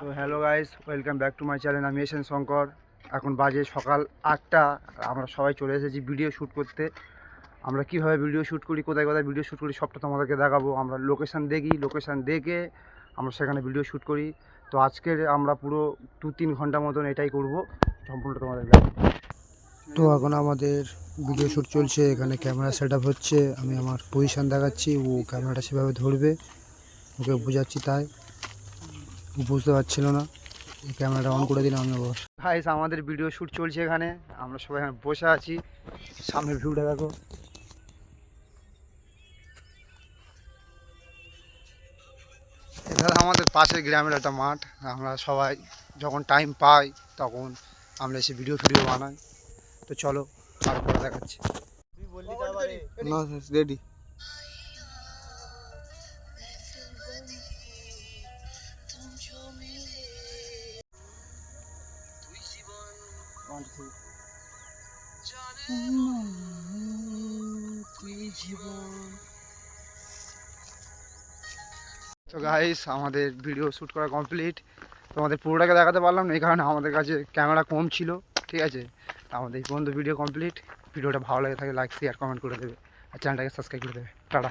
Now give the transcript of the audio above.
তো hello guys welcome back to my channel আমি এসেন শঙ্কর এখন বাজে সকাল আটটা, আমরা সবাই চলে এসেছি ভিডিও শ্যুট করতে। আমরা কীভাবে ভিডিও শ্যুট করি, কোথায় কোথায় ভিডিও শ্যুট করি, সবটা তোমাদেরকে দেখাবো। আমরা লোকেশান দেখি লোকেশান দেখে আমরা সেখানে ভিডিও শ্যুট করি। তো আজকের আমরা পুরো দু তিন ঘণ্টা মতন এটাই করব, সম্পূর্ণ তোমাদের। তো এখন আমাদের ভিডিও শ্যুট চলছে, এখানে ক্যামেরা সেট হচ্ছে। আমি আমার পজিশান দেখাচ্ছি, ও ক্যামেরাটা সেভাবে ধরবে। ওকে বোঝাচ্ছি তাই। বুঝতে পারছিল না। এই ক্যামেরাটা অন করে দিলাম আমি বস হাইস আমাদের ভিডিও শ্যুট চলছে এখানে। আমরা সবাই এখানে বসে আছি। সামনের ভিউটা দেখো। এটা আমাদের পাশের গ্রামের একটা মাঠ। আমরা সবাই যখন টাইম পাই তখন আমরা এসে ভিডিও ফিডিও বানাই। তো চলো তারপরে দেখাচ্ছি। না রেডি তো গাইস আমাদের ভিডিও শ্যুট করা কমপ্লিট তোমাদের পুরোটাকে দেখাতে পারলাম না, এই কারণে আমাদের কাছে ক্যামেরা কম ছিল, ঠিক আছে? আমাদের এই পর্যন্ত ভিডিও কমপ্লিট ভিডিওটা ভালো লাগে থাকে লাইক শেয়ার কমেন্ট করে দেবে। আর চ্যানেলটাকে সাবস্ক্রাইব করে দেবে। টাটা।